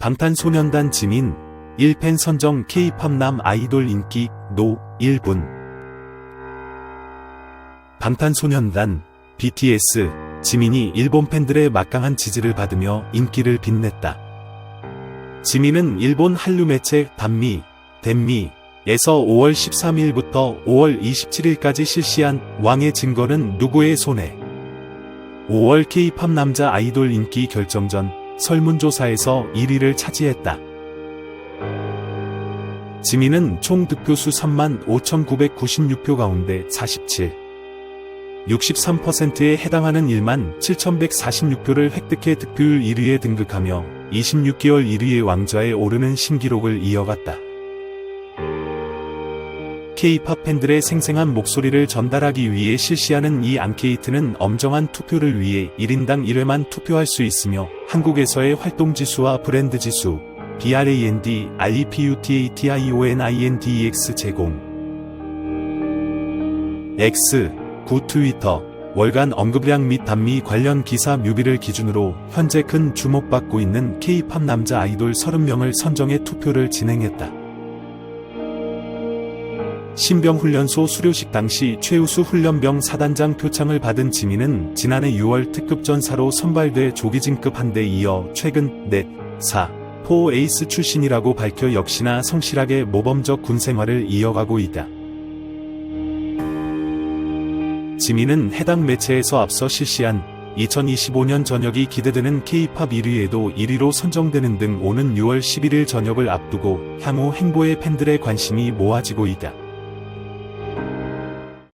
방탄소년단 지민 1팬 선정 K-팝 남 아이돌 인기 노 1분 방탄소년단 BTS 지민이 일본 팬들의 막강한 지지를 받으며 인기를 빛냈다. 지민은 일본 한류 매체 단미, 덴미에서 5월 13일부터 5월 27일까지 실시한 왕의 증거는 누구의 손에 5월 K-팝 남자 아이돌 인기 결정전 설문조사에서 1위를 차지했다. 지민은 총 득표수 3만 5,996표 가운데 47, 63%에 해당하는 1만 7,146표를 획득해 득표율 1위에 등극하며 26개월 1위의 왕좌에 오르는 신기록을 이어갔다. K-팝 팬들의 생생한 목소리를 전달하기 위해 실시하는 이 앙케이트는 엄정한 투표를 위해 1인당 1회만 투표할 수 있으며 한국에서의 활동 지수와 브랜드 지수, BRAND, REPUTATIONINDEX 제공. X, 구 트위터, 월간 언급량 및 단미 관련 기사 뮤비를 기준으로 현재 큰 주목받고 있는 K-팝 남자 아이돌 30명을 선정해 투표를 진행했다. 신병훈련소 수료식 당시 최우수 훈련병 사단장 표창을 받은 지민은 지난해 6월 특급 전사로 선발돼 조기진급 한데 이어 최근 넷, 사, 포 에이스 출신이라고 밝혀 역시나 성실하게 모범적 군 생활을 이어가고 있다. 지민은 해당 매체에서 앞서 실시한 2025년 저녁이 기대되는 K-팝 1위에도 1위로 선정되는 등 오는 6월 11일 저녁을 앞두고 향후 행보에 팬들의 관심이 모아지고 있다.